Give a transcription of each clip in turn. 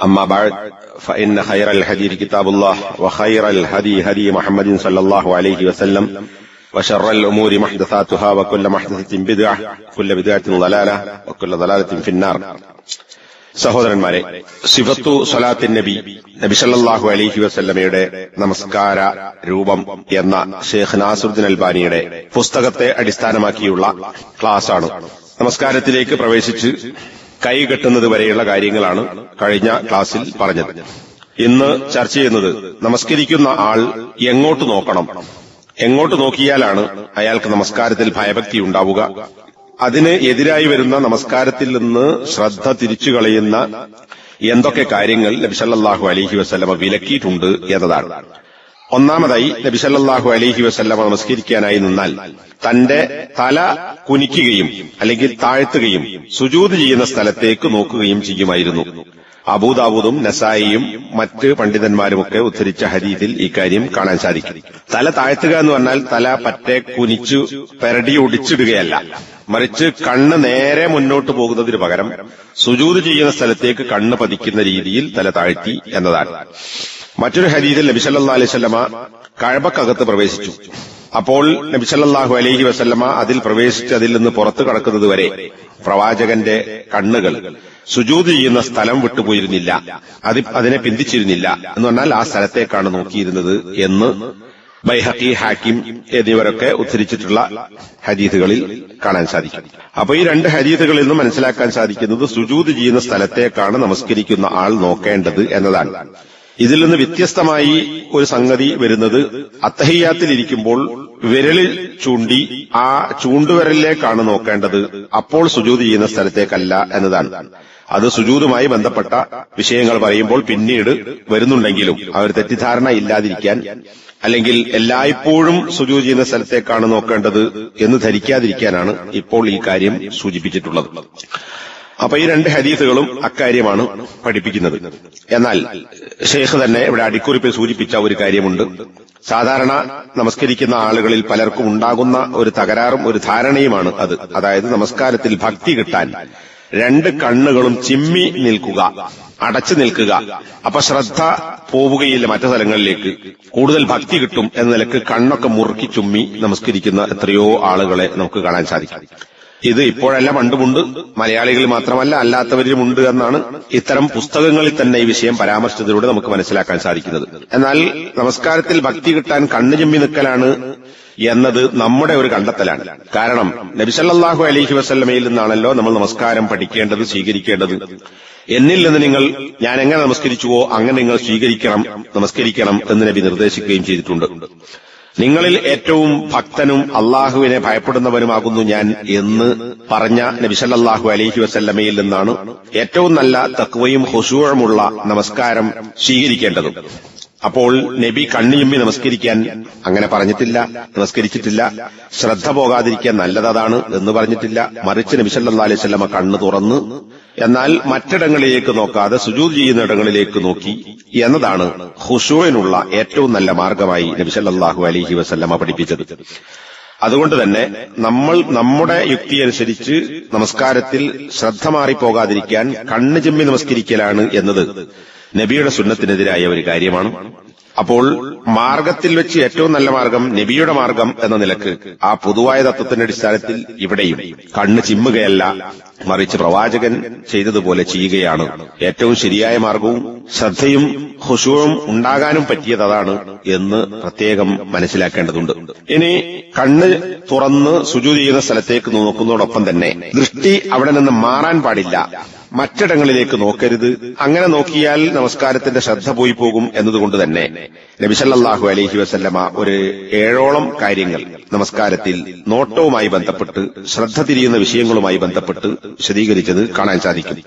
أما بعد فإن خير الحديث كتاب الله وخير الهدي هدي محمد صلى الله عليه وسلم وشر الأمور محدثاتها وكل محدثة بدعة كل بدعة ضلالة وكل ضلالة في النار സഹോദരന്മാരെ സിഫത്തു സലാത്തിൻ നബി നബി സല്ലല്ലാഹു അലൈഹി വസല്ലമയുടെ നമസ്കാര രൂപം എന്ന ഷേഖ് നാസുദ്ദീൻ അൽബാനിയുടെ പുസ്തകത്തെ അടിസ്ഥാനമാക്കിയുള്ള ക്ലാസ്സാണ് നമസ്കാരത്തിലേക്ക് പ്രവേശിച്ച് കൈ കെട്ടുന്നത് വരെയുള്ള കാര്യങ്ങളാണ് കഴിഞ്ഞ ക്ലാസ്സിൽ പറഞ്ഞത്. ഇന്ന് ചർച്ച ചെയ്യുന്നത് നമസ്കരിക്കുന്ന ആൾ എങ്ങോട്ട് നോക്കണം? എങ്ങോട്ട് നോക്കിയാലാണ് അയാൾക്ക് നമസ്കാരത്തിൽ ഭയഭക്തി ഉണ്ടാവുക? അതിന് എതിരായി വരുന്ന നമസ്കാരത്തിൽ നിന്ന് ശ്രദ്ധ തിരിച്ചു കളയുന്ന എന്തൊക്കെ കാര്യങ്ങൾ നബിസല്ലാഹു അലഹി വസ്ലമ വിലക്കിയിട്ടുണ്ട് എന്നതാണ്. ഒന്നാമതായി നബിസല്ലാഹു അലഹി വസ്ല്ലമ നമസ്കരിക്കാനായി നിന്നാൽ തന്റെ തല കുനിക്കുകയും അല്ലെങ്കിൽ താഴ്ത്തുകയും സുജൂത് ചെയ്യുന്ന സ്ഥലത്തേക്ക് നോക്കുകയും ചെയ്യുമായിരുന്നു. അബൂദാബൂദും നസായിയും മറ്റ് പണ്ഡിതന്മാരുമൊക്കെ ഉദ്ധരിച്ച ഹരീതിൽ ഇക്കാര്യം കാണാൻ സാധിക്കും. തല താഴ്ത്തുക എന്ന് പറഞ്ഞാൽ തല പറ്റെ കുനിച്ചു പെരടി ഒടിച്ചിടുകയല്ല. മറിച്ച് കണ്ണ് നേരെ മുന്നോട്ട് പോകുന്നതിന് പകരം സുജൂത് ചെയ്യുന്ന സ്ഥലത്തേക്ക് കണ്ണ് പതിക്കുന്ന രീതിയിൽ തല താഴ്ത്തി എന്നതാണ്. മറ്റൊരു ഹരീതിൽ നബിസല്ലാ അലൈവല്ലമ കഴബക്കകത്ത് പ്രവേശിച്ചു. അപ്പോൾ നബിസല്ലാഹു അലൈഹി വസല്ലമ അതിൽ പ്രവേശിച്ച് അതിൽ നിന്ന് പുറത്തു കടക്കുന്നതുവരെ പ്രവാചകന്റെ കണ്ണുകൾ സുജൂത് ചെയ്യുന്ന സ്ഥലം വിട്ടുപോയിരുന്നില്ല. അത് അതിനെ പിന്തിച്ചിരുന്നില്ല എന്ന് പറഞ്ഞാൽ ആ സ്ഥലത്തേക്കാണ് നോക്കിയിരുന്നത് എന്ന് ബൈഹക്കി ഹാക്കിം എന്നിവരൊക്കെ ഉദ്ധരിച്ചിട്ടുള്ള ഹദീസുകളിൽ കാണാൻ സാധിക്കും. അപ്പൊ ഈ രണ്ട് ഹദീസുകളിൽ നിന്ന് മനസ്സിലാക്കാൻ സാധിക്കുന്നത് സുജൂത് ചെയ്യുന്ന സ്ഥലത്തേക്കാണ് നമസ്കരിക്കുന്ന ആൾ നോക്കേണ്ടത് എന്നതാണ്. ഇതിൽ നിന്ന് വ്യത്യസ്തമായി ഒരു സംഗതി വരുന്നത് അത്തഹയ്യാത്തിലിരിക്കുമ്പോൾ വിരലിൽ ചൂണ്ടി ആ ചൂണ്ടുവിരലിലേക്കാണ് നോക്കേണ്ടത്. അപ്പോൾ സുജൂത് ചെയ്യുന്ന സ്ഥലത്തേക്കല്ല എന്നതാണ്. അത് സുജൂതുമായി ബന്ധപ്പെട്ട വിഷയങ്ങൾ പറയുമ്പോൾ പിന്നീട് വരുന്നുണ്ടെങ്കിലും അവർ തെറ്റിദ്ധാരണ ഇല്ലാതിരിക്കാൻ അല്ലെങ്കിൽ എല്ലായ്പ്പോഴും സുജൂ ചെയ്യുന്ന സ്ഥലത്തേക്കാണ് നോക്കേണ്ടത് എന്ന് ധരിക്കാതിരിക്കാനാണ് ഇപ്പോൾ ഈ കാര്യം സൂചിപ്പിച്ചിട്ടുള്ളത്. അപ്പൊ ഈ രണ്ട് ഹദീസുകളും അക്കാര്യമാണ് പഠിപ്പിക്കുന്നത്. എന്നാൽ ഷെയ്ഖ് തന്നെ ഇവിടെ അടിക്കുറിപ്പിൽ സൂചിപ്പിച്ച ഒരു കാര്യമുണ്ട്. സാധാരണ നമസ്കരിക്കുന്ന ആളുകളിൽ പലർക്കും ഉണ്ടാകുന്ന ഒരു തകരാറും ഒരു ധാരണയുമാണ് അത്. അതായത് നമസ്കാരത്തിൽ ഭക്തി കിട്ടാൻ രണ്ട് കണ്ണുകളും ചിമ്മി നിൽക്കുക അടച്ചു നിൽക്കുക. അപ്പൊ ശ്രദ്ധ പോവുകയില്ല മറ്റു സ്ഥലങ്ങളിലേക്ക്. കൂടുതൽ ഭക്തി കിട്ടും എന്ന നിലയ്ക്ക് കണ്ണൊക്കെ മുറുക്കി ചുമ്മി നമസ്കരിക്കുന്ന എത്രയോ ആളുകളെ നമുക്ക് കാണാൻ സാധിക്കും. ഇത് ഇപ്പോഴല്ല പണ്ടുമുണ്ട്. മലയാളികൾ മാത്രമല്ല അല്ലാത്തവരിലും ഉണ്ട് എന്നാണ് ഇത്തരം പുസ്തകങ്ങളിൽ തന്നെ ഈ വിഷയം പരാമർശിച്ചതിലൂടെ നമുക്ക് മനസ്സിലാക്കാൻ സാധിക്കുന്നത്. എന്നാൽ നമസ്കാരത്തിൽ ഭക്തി കിട്ടാൻ കണ്ണു ചെമ്മി നിൽക്കലാണ് എന്നത് നമ്മുടെ ഒരു കണ്ടെത്തലാണ്. കാരണം നബിസല്ലാഹു അലഹി വസ്ല്ലമയിൽ നിന്നാണല്ലോ നമ്മൾ നമസ്കാരം പഠിക്കേണ്ടത് സ്വീകരിക്കേണ്ടത്. എന്നിൽ നിന്ന് നിങ്ങൾ ഞാൻ എങ്ങനെ നമസ്കരിച്ചുവോ അങ്ങനെ നിങ്ങൾ സ്വീകരിക്കണം നമസ്കരിക്കണം എന്ന് നബി നിർദ്ദേശിക്കുകയും ചെയ്തിട്ടുണ്ട്. നിങ്ങളിൽ ഏറ്റവും ഭക്തനും അള്ളാഹുവിനെ ഭയപ്പെടുന്നവനുമാകുന്നു ഞാൻ എന്ന് പറഞ്ഞ നബിസല്ലാഹു അലഹി വസല്ലമയിൽ നിന്നാണ് ഏറ്റവും നല്ല തക്വയും ഹുസൂഴമുള്ള നമസ്കാരം സ്വീകരിക്കേണ്ടതും. അപ്പോൾ നബി കണ്ണിയുമ്മി നമസ്കരിക്കാൻ അങ്ങനെ പറഞ്ഞിട്ടില്ല നമസ്കരിച്ചിട്ടില്ല. ശ്രദ്ധ പോകാതിരിക്കാൻ നല്ലതാണ് എന്ന് പറഞ്ഞിട്ടില്ല. മറിച്ച് നബി അലൈഹി സ്വല്ലമ കണ്ണ് തുറന്ന് എന്നാൽ മറ്റിടങ്ങളിലേക്ക് നോക്കാതെ സുജൂത് ചെയ്യുന്ന ഇടങ്ങളിലേക്ക് നോക്കി എന്നതാണ് ഹുഷുവിനുള്ള ഏറ്റവും നല്ല മാർഗമായി നബി സല്ലാഹു അലൈഹി വസല്ലമ പഠിപ്പിച്ചത്. അതുകൊണ്ട് തന്നെ നമ്മൾ നമ്മുടെ യുക്തി അനുസരിച്ച് നമസ്കാരത്തിൽ ശ്രദ്ധ മാറിപ്പോകാതിരിക്കാൻ കണ്ണ് ചെമ്മി നമസ്കരിക്കലാണ് എന്നത്. നബിയുടെ സുന്നത്തിനെതിരായ ഒരു കാര്യമാണ്. അപ്പോൾ മാർഗത്തിൽ വെച്ച് ഏറ്റവും നല്ല മാർഗം നബിയുടെ മാർഗം എന്ന നിലയ്ക്ക് ആ പൊതുവായ തത്വത്തിന്റെ അടിസ്ഥാനത്തിൽ ഇവിടെയും കണ്ണ് ചിമ്മുകയല്ല മറിച്ച് പ്രവാചകൻ ചെയ്തതുപോലെ ചെയ്യുകയാണ്. ഏറ്റവും ശരിയായ മാർഗവും ശ്രദ്ധയും ഹുഷുവും ഉണ്ടാകാനും പറ്റിയത് അതാണ് എന്ന് പ്രത്യേകം മനസ്സിലാക്കേണ്ടതുണ്ട്. ഇനി കണ്ണ് തുറന്ന് സുജു ചെയ്യുന്ന സ്ഥലത്തേക്ക് നോക്കുന്നതോടൊപ്പം തന്നെ ദൃഷ്ടി അവിടെ നിന്ന് മാറാൻ പാടില്ല. മറ്റിടങ്ങളിലേക്ക് നോക്കരുത്. അങ്ങനെ നോക്കിയാൽ നമസ്കാരത്തിന്റെ ശ്രദ്ധ പോയി പോകും എന്നതുകൊണ്ട് തന്നെ നബിസല്ലാഹു അലഹി വസല്ലമ ഒരു ഏഴോളം കാര്യങ്ങൾ നമസ്കാരത്തിൽ നോട്ടവുമായി ബന്ധപ്പെട്ട് ശ്രദ്ധ തിരിയുന്ന വിഷയങ്ങളുമായി ബന്ധപ്പെട്ട് വിശദീകരിച്ചത് കാണാൻ സാധിക്കും.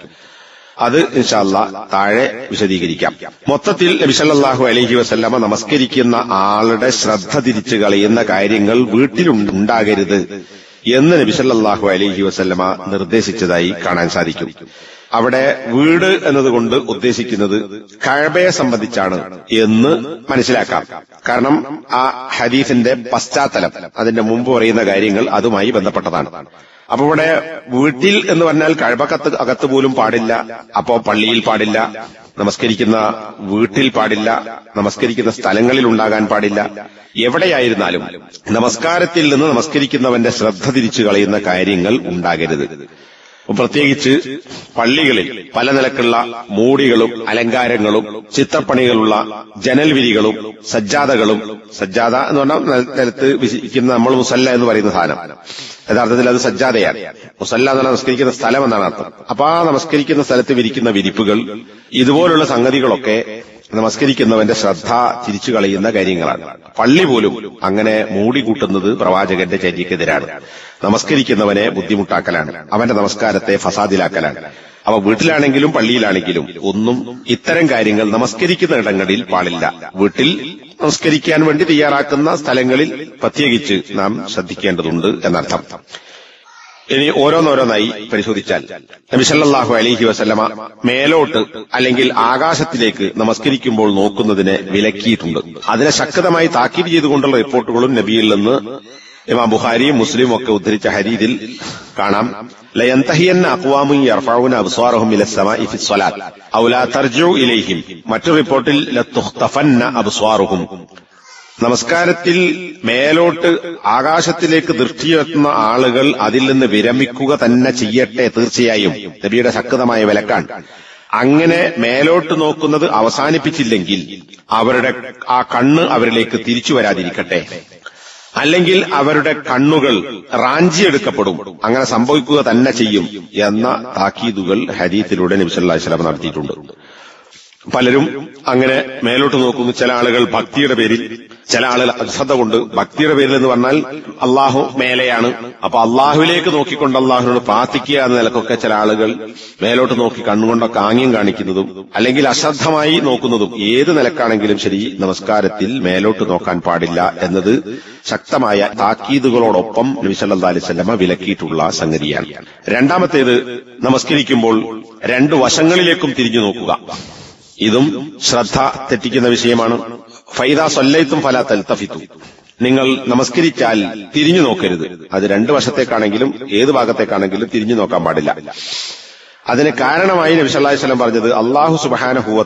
അത് ഇൻഷാല്ല താഴെ വിശദീകരിക്കാം. മൊത്തത്തിൽ നബിസല്ലാഹു അലഹി വസല്ലമ നമസ്കരിക്കുന്ന ആളുടെ ശ്രദ്ധ തിരിച്ചു കളയുന്ന കാര്യങ്ങൾ വീട്ടിലുണ്ടാകരുത് എന്ന് നബിസല്ലാഹു അലഹി വസല്ലമ നിർദ്ദേശിച്ചതായി കാണാൻ സാധിക്കും. അവിടെ വീട് എന്നതുകൊണ്ട് ഉദ്ദേശിക്കുന്നത് കഴബയെ സംബന്ധിച്ചാണ് എന്ന് മനസ്സിലാക്കാം. കാരണം ആ ഹദീഫിന്റെ പശ്ചാത്തലം അതിന്റെ മുമ്പ് പറയുന്ന കാര്യങ്ങൾ അതുമായി ബന്ധപ്പെട്ടതാണ്. അപ്പൊ ഇവിടെ വീട്ടിൽ എന്ന് പറഞ്ഞാൽ കഴബക്കത്ത് അകത്ത് പോലും പാടില്ല അപ്പോ പള്ളിയിൽ പാടില്ല നമസ്കരിക്കുന്ന വീട്ടിൽ പാടില്ല നമസ്കരിക്കുന്ന സ്ഥലങ്ങളിൽ ഉണ്ടാകാൻ പാടില്ല. എവിടെയായിരുന്നാലും നമസ്കാരത്തിൽ നിന്ന് നമസ്കരിക്കുന്നവന്റെ ശ്രദ്ധ തിരിച്ചു കളയുന്ന കാര്യങ്ങൾ ഉണ്ടാകരുത്. പ്രത്യേകിച്ച് പള്ളികളിൽ പല നിലക്കുള്ള മൂടികളും അലങ്കാരങ്ങളും ചിത്രപ്പണികളുള്ള ജനൽവിരികളും സജ്ജാതകളും സജ്ജാത എന്ന് പറഞ്ഞാൽ നിലത്ത് വിശിക്കുന്ന നമ്മൾ മുസല്ല എന്ന് പറയുന്ന സാധനം. യഥാർത്ഥത്തിൽ അത് സജ്ജാതയാണ്. മുസല്ല എന്ന് പറഞ്ഞാൽ നമസ്കരിക്കുന്ന സ്ഥലം എന്നാണ് അർത്ഥം. അപ്പൊ ആ നമസ്കരിക്കുന്ന സ്ഥലത്ത് വിരിക്കുന്ന വിരിപ്പുകൾ ഇതുപോലുള്ള സംഗതികളൊക്കെ നമസ്കരിക്കുന്നവന്റെ ശ്രദ്ധ തിരിച്ചു കളയുന്ന കാര്യങ്ങളാണ്. പള്ളി പോലും അങ്ങനെ മൂടിക്കൂട്ടുന്നത് പ്രവാചകന്റെ ചര്യക്കെതിരാണ് നമസ്കരിക്കുന്നവനെ ബുദ്ധിമുട്ടാക്കലാണ്. അവന്റെ നമസ്കാരത്തെ ഫസാദിലാക്കലാണ്. അവ വീട്ടിലാണെങ്കിലും പള്ളിയിലാണെങ്കിലും ഒന്നും ഇത്തരം കാര്യങ്ങൾ നമസ്കരിക്കുന്ന ഇടങ്ങളിൽ പാടില്ല. വീട്ടിൽ നമസ്കരിക്കാൻ വേണ്ടി തയ്യാറാക്കുന്ന സ്ഥലങ്ങളിൽ പ്രത്യേകിച്ച് നാം ശ്രദ്ധിക്കേണ്ടതുണ്ട് എന്നർത്ഥം. ഇനി ഓരോന്നോരോന്നായി പരിശോധിച്ചാൽ. നബിസല്ലാഹു അലഹി വസല്ലമ മേലോട്ട് അല്ലെങ്കിൽ ആകാശത്തിലേക്ക് നമസ്കരിക്കുമ്പോൾ നോക്കുന്നതിനെ വിലക്കിയിട്ടുണ്ട്. അതിനെ ശക്തമായി താക്കീത് ചെയ്തുകൊണ്ടുള്ള റിപ്പോർട്ടുകളും നബിയിൽ നിന്ന് ഇമാം ബുഹാരിയും മുസ്ലിം ഒക്കെ ഉദ്ധരിച്ച ഹരീതിൽ കാണാം. ലയന്തഹിയന്ന അക്വാമും യർഫാവുന അബ്സ്വാറഹും ഇല സമാഇ ഫി സ്വലാത്ത് ഔ ലാ ഇലൈഹിം. റിപ്പോർട്ടിൽ നമസ്കാരത്തിൽ മേലോട്ട് ആകാശത്തിലേക്ക് ദൃഷ്ടിയെത്തുന്ന ആളുകൾ അതിൽ നിന്ന് വിരമിക്കുക തന്നെ ചെയ്യട്ടെ തീർച്ചയായും. നബിയുടെ ശക്തമായ വിലക്കാണ്. അങ്ങനെ മേലോട്ട് നോക്കുന്നത് അവസാനിപ്പിച്ചില്ലെങ്കിൽ അവരുടെ ആ കണ്ണ് അവരിലേക്ക് തിരിച്ചു വരാതിരിക്കട്ടെ. അല്ലെങ്കിൽ അവരുടെ കണ്ണുകൾ റാഞ്ചിയെടുക്കപ്പെടും അങ്ങനെ സംഭവിക്കുക തന്നെ ചെയ്യും എന്ന താക്കീതുകൾ ഹരീത്തിലൂടെ നബിസല്ലാ വസ്ലാം നടത്തിയിട്ടുണ്ട്. പലരും അങ്ങനെ മേലോട്ട് നോക്കുന്നു. ചില ആളുകൾ ഭക്തിയുടെ പേരിൽ ചില ആളുകൾ അശ്രദ്ധ കൊണ്ട് ഭക്തിയുടെ പേരിൽ എന്ന് പറഞ്ഞാൽ അള്ളാഹു മേലെയാണ്. അപ്പൊ അള്ളാഹുവിലേക്ക് നോക്കിക്കൊണ്ട് അള്ളാഹുവിനോട് പ്രാർത്ഥിക്കുക എന്ന നിലക്കൊക്കെ ചില ആളുകൾ മേലോട്ട് നോക്കി കണ്ണുകൊണ്ടൊക്കെ ആംഗ്യം കാണിക്കുന്നതും അല്ലെങ്കിൽ അശ്രദ്ധമായി നോക്കുന്നതും ഏത് നിലക്കാണെങ്കിലും ശരി നമസ്കാരത്തിൽ മേലോട്ട് നോക്കാൻ പാടില്ല എന്നത് ശക്തമായ താക്കീതുകളോടൊപ്പം നബിസല്ലാ അലിസ്വല്ലമ വിലക്കിയിട്ടുള്ള സംഗതിയാണ്. രണ്ടാമത്തേത് നമസ്കരിക്കുമ്പോൾ രണ്ട് വശങ്ങളിലേക്കും തിരിഞ്ഞു നോക്കുക. ഇതും ശ്രദ്ധ തെറ്റിക്കുന്ന വിഷയമാണ്. ഫൈദ സൊല്ലയിത്തും ഫല തൽത്തഫിത്തു. നിങ്ങൾ നമസ്കരിച്ചാൽ തിരിഞ്ഞു നോക്കരുത്. അത് രണ്ടു വശത്തേക്കാണെങ്കിലും ഏത് ഭാഗത്തേക്കാണെങ്കിലും തിരിഞ്ഞു നോക്കാൻ പാടില്ല. അതിന് കാരണമായി നബി സ്വലം പറഞ്ഞത് അള്ളാഹു സുബ്ഹാനഹു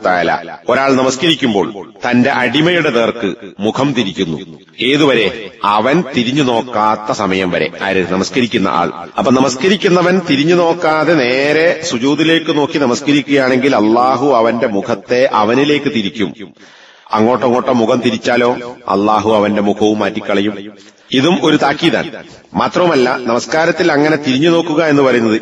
ഒരാൾ നമസ്കരിക്കുമ്പോൾ തന്റെ അടിമയുടെ നേർക്ക് മുഖം തിരിക്കുന്നു. ഏതുവരെ? അവൻ തിരിഞ്ഞു നോക്കാത്ത സമയം വരെ. ആര്? നമസ്കരിക്കുന്ന ആൾ. അപ്പൊ നമസ്കരിക്കുന്നവൻ തിരിഞ്ഞു നോക്കാതെ നേരെ സുജൂതിലേക്ക് നോക്കി നമസ്കരിക്കുകയാണെങ്കിൽ അള്ളാഹു അവന്റെ മുഖത്തെ അവനിലേക്ക് തിരിക്കും. അങ്ങോട്ടോ ഇങ്ങോട്ടോ മുഖം തിരിച്ചാലോ? അള്ളാഹു അവന്റെ മുഖവും മാറ്റിക്കളയും. ഇതും ഒരു താക്കീതാണ്. മാത്രവുമല്ല നമസ്കാരത്തിൽ അങ്ങനെ തിരിഞ്ഞു നോക്കുക എന്ന് പറയുന്നത്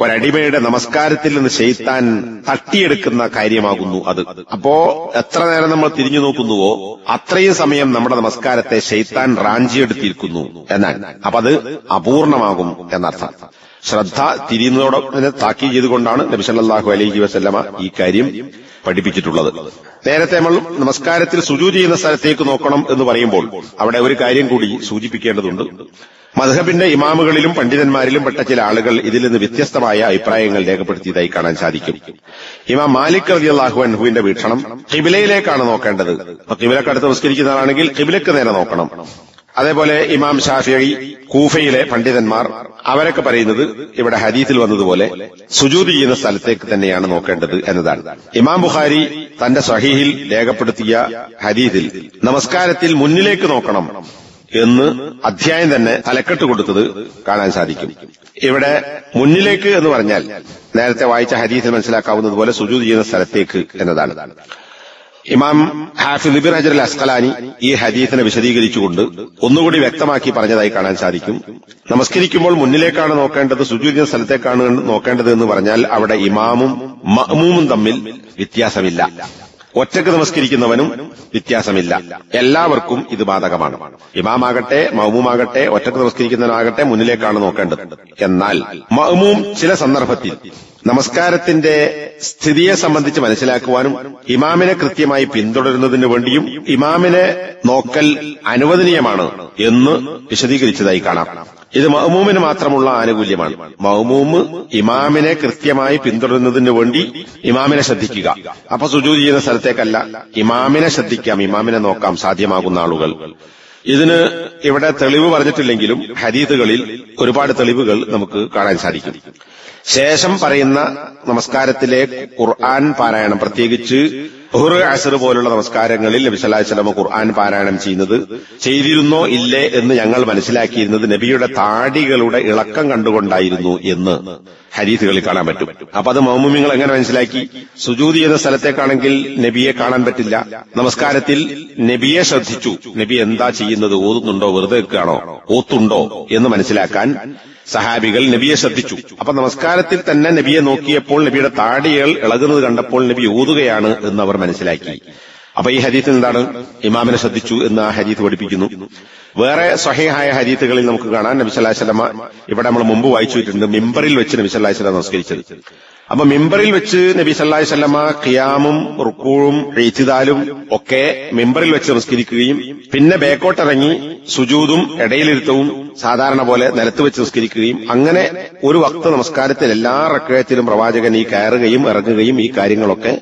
ഒരടിമയുടെ നമസ്കാരത്തിൽ നിന്ന് ഷെയ്ത്താൻ തട്ടിയെടുക്കുന്ന കാര്യമാകുന്നു അത്. അപ്പോ എത്ര നേരം നമ്മൾ തിരിഞ്ഞു നോക്കുന്നുവോ അത്രയും സമയം നമ്മുടെ നമസ്കാരത്തെ ഷെയ്ത്താൻ റാഞ്ചിയെടുത്തിരിക്കുന്നു എന്നാണ്. അപ്പൊ അത് അപൂർണമാകും എന്നർത്ഥം. ശ്രദ്ധ തിരിയുന്നതോടൊപ്പം താക്കീ ചെയ്തുകൊണ്ടാണ് നബിസല്ലാഹു അലൈഹി വസല്ലമ ഈ കാര്യം പഠിപ്പിച്ചിട്ടുള്ളത്. നേരത്തെ നമ്മൾ നമസ്കാരത്തിൽ സുജു ചെയ്യുന്ന സ്ഥലത്തേക്ക് നോക്കണം എന്ന് പറയുമ്പോൾ അവിടെ ഒരു കാര്യം കൂടി സൂചിപ്പിക്കേണ്ടതുണ്ട്. മധബിന്റെ ഇമാമുകളിലും പണ്ഡിതന്മാരിലും പെട്ട ചില ആളുകൾ ഇതിൽ നിന്ന് വ്യത്യസ്തമായ അഭിപ്രായങ്ങൾ രേഖപ്പെടുത്തിയതായി കാണാൻ സാധിക്കും. ഇമാം മാലിക് റബി അള്ളാഹു അൻഹുവിന്റെ വീക്ഷണം കിബിലയിലേക്കാണ് നോക്കേണ്ടത്. കിബിലക്കടുത്ത് നമസ്കരിക്കുന്നതാണെങ്കിൽ കിബിലക്ക് നേരെ നോക്കണം. അതേപോലെ ഇമാം ഷാഫി കൂഫയിലെ പണ്ഡിതന്മാർ അവരൊക്കെ പറയുന്നത് ഇവിടെ ഹരീത്തിൽ വന്നതുപോലെ സുജൂദ് ചെയ്യുന്ന സ്ഥലത്തേക്ക് തന്നെയാണ് നോക്കേണ്ടത് എന്നതാണ്. ഇമാം ബുഖാരി തന്റെ സഹീഹിൽ രേഖപ്പെടുത്തിയ ഹരീതിൽ നമസ്കാരത്തിൽ മുന്നിലേക്ക് നോക്കണം എന്ന് അധ്യായം തന്നെ തലക്കെട്ട് കൊടുത്തത് കാണാൻ സാധിക്കും. ഇവിടെ മുന്നിലേക്ക് എന്ന് പറഞ്ഞാൽ നേരത്തെ വായിച്ച ഹദീസിൽ മനസ്സിലാക്കാവുന്നതുപോലെ സുജൂദ് ചെയ്യുന്ന സ്ഥലത്തേക്ക് എന്നതാണ്. ഇമാം ഹാഫിദ് ഇബിൻ ഹജർ അൽ അസ്കലാനി ഈ ഹദീസിനെ വിശദീകരിച്ചുകൊണ്ട് ഒന്നുകൂടി വ്യക്തമാക്കി പറഞ്ഞതായി കാണാൻ സാധിക്കും. നമസ്കരിക്കുമ്പോൾ മുന്നിലേക്കാണ് നോക്കേണ്ടത് സുജൂരിയ സ്ഥലത്തേക്കാണ് നോക്കേണ്ടത് എന്ന് പറഞ്ഞാൽ അവിടെ ഇമാമും മഹമൂമും തമ്മിൽ വ്യത്യാസമില്ല. ഒറ്റയ്ക്ക് നമസ്കരിക്കുന്നവനും വ്യത്യാസമില്ല. എല്ലാവർക്കും ഇത് ബാധകമാണ്. ഇമാമാകട്ടെ മൗമുമാകട്ടെ ഒറ്റയ്ക്ക് നമസ്കരിക്കുന്നവനാകട്ടെ മുന്നിലേക്കാണ് നോക്കേണ്ടത്. എന്നാൽ മൗമും ചില സന്ദർഭത്തിൽ നമസ്കാരത്തിന്റെ സ്ഥിതിയെ സംബന്ധിച്ച് മനസ്സിലാക്കുവാനും ഇമാമിനെ കൃത്യമായി പിന്തുടരുന്നതിനു വേണ്ടിയും ഇമാമിനെ നോക്കൽ അനുവദനീയമാണ് എന്ന് വിശദീകരിച്ചതായി കാണാം. ഇത് മഹ്മൂമിന് മാത്രമുള്ള ആനുകൂല്യമാണ്. മഹ്മൂമ് ഇമാമിനെ കൃത്യമായി പിന്തുടരുന്നതിന് വേണ്ടി ഇമാമിനെ ശ്രദ്ധിക്കുക. അപ്പൊ സുജൂതി ചെയ്യുന്ന സ്ഥലത്തേക്കല്ല ഇമാമിനെ ശ്രദ്ധിക്കാം ഇമാമിനെ നോക്കാം സാധ്യമാകുന്ന ആളുകൾ. ഇതിന് ഇവിടെ തെളിവ് പറഞ്ഞിട്ടില്ലെങ്കിലും ഹരീതുകളിൽ ഒരുപാട് തെളിവുകൾ നമുക്ക് കാണാൻ സാധിക്കും. ശേഷം പറയുന്ന നമസ്കാരത്തിലെ ഖുർആൻ പാരായണം. പ്രത്യേകിച്ച് ഹുറു അസർ പോലുള്ള നമസ്കാരങ്ങളിൽ നബി അലൈഹി വസല്ലം ഖുർആൻ പാരായണം ചെയ്യുന്നത് ചെയ്തിരുന്നോ ഇല്ലേ എന്ന് ഞങ്ങൾ മനസ്സിലാക്കിയിരുന്നത് നബിയുടെ താടികളുടെ ഇളക്കം കണ്ടുകൊണ്ടായിരുന്നു എന്ന് ഹരീസുകളിൽ കാണാൻ പറ്റും. അപ്പൊ അത് മൗമുമിങ്ങൾ എങ്ങനെ മനസ്സിലാക്കി? സുജൂതി എന്ന സ്ഥലത്തേക്കാണെങ്കിൽ നബിയെ കാണാൻ പറ്റില്ല. നമസ്കാരത്തിൽ നബിയെ ശ്രദ്ധിച്ചു. നബി എന്താ ചെയ്യുന്നത്? ഓതുന്നുണ്ടോ? വെറുതെ വെക്കുകയാണോ ഓത്തുണ്ടോ? എന്ന് മനസ്സിലാക്കാൻ സഹാബികൾ നബിയെ ശ്രദ്ധിച്ചു. അപ്പൊ നമസ്കാരത്തിൽ തന്നെ നബിയെ നോക്കിയപ്പോൾ നബിയുടെ താടികൾ ഇളകുന്നത് കണ്ടപ്പോൾ നബി ഊതുകയാണ് എന്ന് അവർ മനസ്സിലാക്കി. അപ്പൊ ഈ ഹദീത്തിൽ എന്താണ്? ഇമാമിനെ ശ്രദ്ധിച്ചു എന്ന് ആ ഹദീത്ത് പഠിപ്പിക്കുന്നു. വേറെ സ്വഹേഹായ ഹദീത്തുകളിൽ നമുക്ക് കാണാം. നബി വസല്ലമ ഇവിടെ നമ്മൾ മുമ്പ് വായിച്ചു വെച്ചിട്ടുണ്ട് മിമ്പറിൽ വെച്ച് നബി വസല്ലം നമസ്കരിച്ചത്. അപ്പൊ മിമ്പറിൽ വെച്ച് നബി സല്ലാഹി വസല്ലമ ഖിയാമും റുക്കൂഴും എഴുത്തിതാലും ഒക്കെ മിമ്പറിൽ വെച്ച് നമസ്കരിക്കുകയും പിന്നെ ബേക്കോട്ടിറങ്ങി സുജൂതും ഇടയിലിരുത്തവും സാധാരണ പോലെ നിലത്ത് വെച്ച് നമസ്കരിക്കുകയും അങ്ങനെ ഒരു വക്ത നമസ്കാരത്തിൽ എല്ലാ റക്കയത്തിലും പ്രവാചകൻ ഈ കയറുകയും ഇറങ്ങുകയും ഈ കാര്യങ്ങളൊക്കെ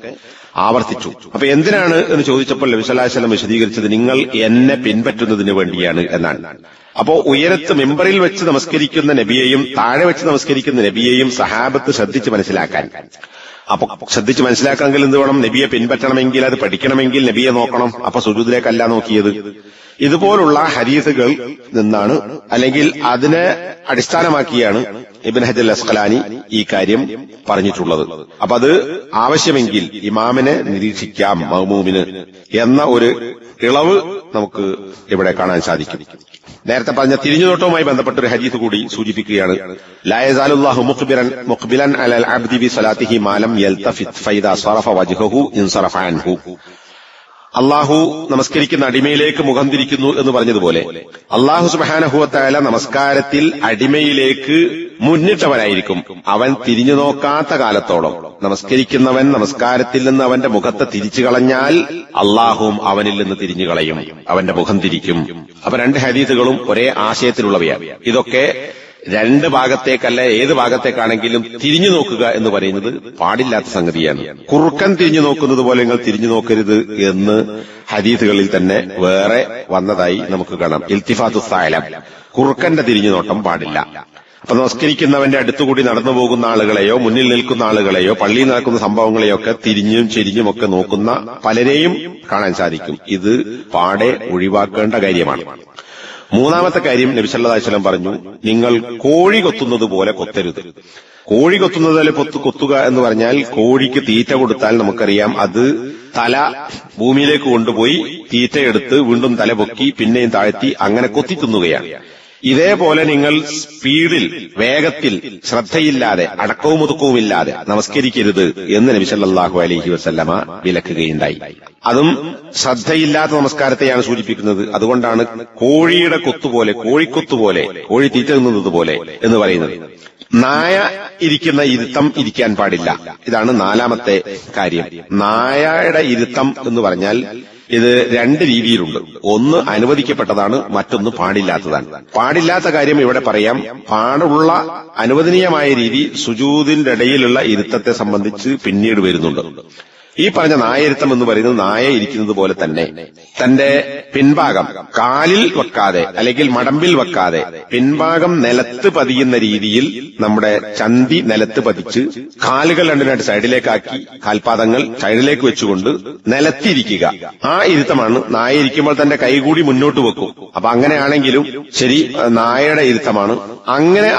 ആവർത്തിച്ചു. അപ്പൊ എന്തിനാണ് എന്ന് ചോദിച്ചപ്പോൾ നബിസല്ലാസ്ലം വിശദീകരിച്ചത് നിങ്ങൾ എന്നെ പിൻപറ്റുന്നതിന് വേണ്ടിയാണ് എന്നാണ്. അപ്പോ ഉയരത്ത് മെമ്പറിൽ വെച്ച് നമസ്കരിക്കുന്ന നബിയെയും താഴെ വെച്ച് നമസ്കരിക്കുന്ന നബിയെയും സഹാബത്ത് ശ്രദ്ധിച്ച് മനസ്സിലാക്കാൻ. അപ്പൊ ശ്രദ്ധിച്ച് മനസ്സിലാക്കണമെങ്കിൽ എന്ത് വേണം? നബിയെ പിൻപറ്റണമെങ്കിൽ അത് പഠിക്കണമെങ്കിൽ നബിയെ നോക്കണം. അപ്പൊ സുജൂദിലേക്കല്ല നോക്കിയത്. ഇതുപോലുള്ള ഹരീസുകൾ നിന്നാണ് അല്ലെങ്കിൽ അതിനെ അടിസ്ഥാനമാക്കിയാണ് ഇബിൻ ഹജൽ അസ്കലാനി ഈ കാര്യം പറഞ്ഞിട്ടുള്ളത്. അപ്പൊ അത് ആവശ്യമെങ്കിൽ ഇമാമിനെ നിരീക്ഷിക്കാം മഹ്മൂമിന് എന്ന ഒരു ഇളവ് നമുക്ക് ഇവിടെ കാണാൻ സാധിക്കും. നേരത്തെ പറഞ്ഞ തിരിഞ്ഞുനോട്ടവുമായി ബന്ധപ്പെട്ട ഒരു ഹദീസ് കൂടി സൂചിപ്പിക്കുകയാണ്. ലായസാലുല്ലാഹു മുഖ്ബിലൻ അലൽ അബ്ദി ബി സലാത്തിഹി മാലം യൽതഫിത് ഫൈദ സറഫ വജ്ഹഹു ഇൻസറഫ അൻഹു. അള്ളാഹു നമസ്കരിക്കുന്ന അടിമയിലേക്ക് മുഖം തിരിക്കുന്നു എന്ന് പറഞ്ഞതുപോലെ അള്ളാഹു സുബാനഹുവത്തായ നമസ്കാരത്തിൽ അടിമയിലേക്ക് മുന്നിട്ടവനായിരിക്കും. അവൻ തിരിഞ്ഞു നോക്കാത്ത കാലത്തോളം നമസ്കരിക്കുന്നവൻ നമസ്കാരത്തിൽ നിന്ന് അവന്റെ മുഖത്തെ തിരിച്ചു കളഞ്ഞാൽ അള്ളാഹുവും അവനിൽ നിന്ന് തിരിഞ്ഞു കളയും. അവന്റെ മുഖം തിരിക്കും. അപ്പൊ രണ്ട് ഹദീസുകളും ഒരേ ആശയത്തിലുള്ളവയാണ്. ഇതൊക്കെ രണ്ട് ഭാഗത്തേക്കല്ല ഏത് ഭാഗത്തേക്കാണെങ്കിലും തിരിഞ്ഞു നോക്കുക എന്ന് പറയുന്നത് പാടില്ലാത്ത സംഗതിയാണ്. കുറുക്കൻ തിരിഞ്ഞു നോക്കുന്നത് പോലെ നിങ്ങൾ തിരിഞ്ഞു നോക്കരുത് എന്ന് ഹദീസുകളിൽ തന്നെ വേറെ വന്നതായി നമുക്ക് കാണാം. ഇൽത്തിഫാത്തു സായലം കുറുക്കന്റെ തിരിഞ്ഞു നോട്ടം പാടില്ല. അപ്പൊ നമസ്കരിക്കുന്നവന്റെ അടുത്തുകൂടി നടന്നു പോകുന്ന ആളുകളെയോ മുന്നിൽ നിൽക്കുന്ന ആളുകളെയോ പള്ളിയിൽ നടക്കുന്ന സംഭവങ്ങളെയോ ഒക്കെ തിരിഞ്ഞും ചെരിഞ്ഞും ഒക്കെ നോക്കുന്ന പലരെയും കാണാൻ സാധിക്കും. ഇത് പാടെ ഒഴിവാക്കേണ്ട കാര്യമാണ്. മൂന്നാമത്തെ കാര്യം നബിസല്ലാസ്ലം പറഞ്ഞു നിങ്ങൾ കോഴി കൊത്തുന്നത് പോലെ കൊത്തരുത്. കോഴി കൊത്തുന്നത് പോലെ കൊത്തു കൊത്തുക എന്ന് പറഞ്ഞാൽ കോഴിക്ക് തീറ്റ കൊടുത്താൽ നമുക്കറിയാം അത് തല ഭൂമിയിലേക്ക് കൊണ്ടുപോയി തീറ്റയെടുത്ത് വീണ്ടും തല പൊക്കി പിന്നെയും താഴ്ത്തി അങ്ങനെ കൊത്തി തിന്നുകയാണ് ഇതേപോലെ നിങ്ങൾ സ്പീഡിൽ വേഗത്തിൽ ശ്രദ്ധയില്ലാതെ അടക്കവും ഒതുക്കവും ഇല്ലാതെ നമസ്കരിക്കരുത് എന്ന് നബി സല്ലല്ലാഹു അലൈഹി വസല്ലമ വിലക്കുകയുണ്ടായി. അതും ശ്രദ്ധയില്ലാത്ത നമസ്കാരത്തെയാണ് സൂചിപ്പിക്കുന്നത്. അതുകൊണ്ടാണ് കോഴിയുടെ കൊത്തുപോലെ കോഴിക്കൊത്തുപോലെ കോഴി തീറ്റ തിന്നുന്നത് പോലെ എന്ന് പറയുന്നത്. നായ ഇരിക്കുന്ന ഇരുത്തം ഇരിക്കാൻ പാടില്ല. ഇതാണ് നാലാമത്തെ കാര്യം. നായയുടെ ഇരുത്തം എന്ന് പറഞ്ഞാൽ ഇത് രണ്ട് രീതിയിലുണ്ട്. ഒന്ന് അനുവദിക്കപ്പെട്ടതാണ് മറ്റൊന്ന് പാടില്ലാത്തതാണ്. പാടില്ലാത്ത കാര്യം ഇവിടെ പറയാം. പാടുള്ള അനുവദനീയമായ രീതി സുജൂതിന്റെ ഇടയിലുള്ള ഇരുത്തത്തെ സംബന്ധിച്ച് പിന്നീട് വരുന്നുണ്ട്. ഈ പറഞ്ഞ നായരുത്തം എന്ന് പറയുന്നത് നായ ഇരിക്കുന്നത് പോലെ തന്നെ. തന്റെ പിൻഭാഗം കാലിൽ വെക്കാതെ അല്ലെങ്കിൽ മടമ്പിൽ വെക്കാതെ പിൻഭാഗം നിലത്ത് പതിയുന്ന രീതിയിൽ നമ്മുടെ ചന്തി നിലത്ത് പതിച്ച് കാലുകൾ രണ്ടിനായിട്ട് സൈഡിലേക്കാക്കി കാൽപാദങ്ങൾ സൈഡിലേക്ക് വെച്ചുകൊണ്ട് നിലത്തിരിക്കുക. ആ ഇരുത്തമാണ് നായ ഇരിക്കുമ്പോൾ തന്റെ കൈകൂടി മുന്നോട്ട് വെക്കും. അപ്പൊ അങ്ങനെയാണെങ്കിലും ശരി നായയുടെ ഇരുത്തമാണ്. അങ്ങനെ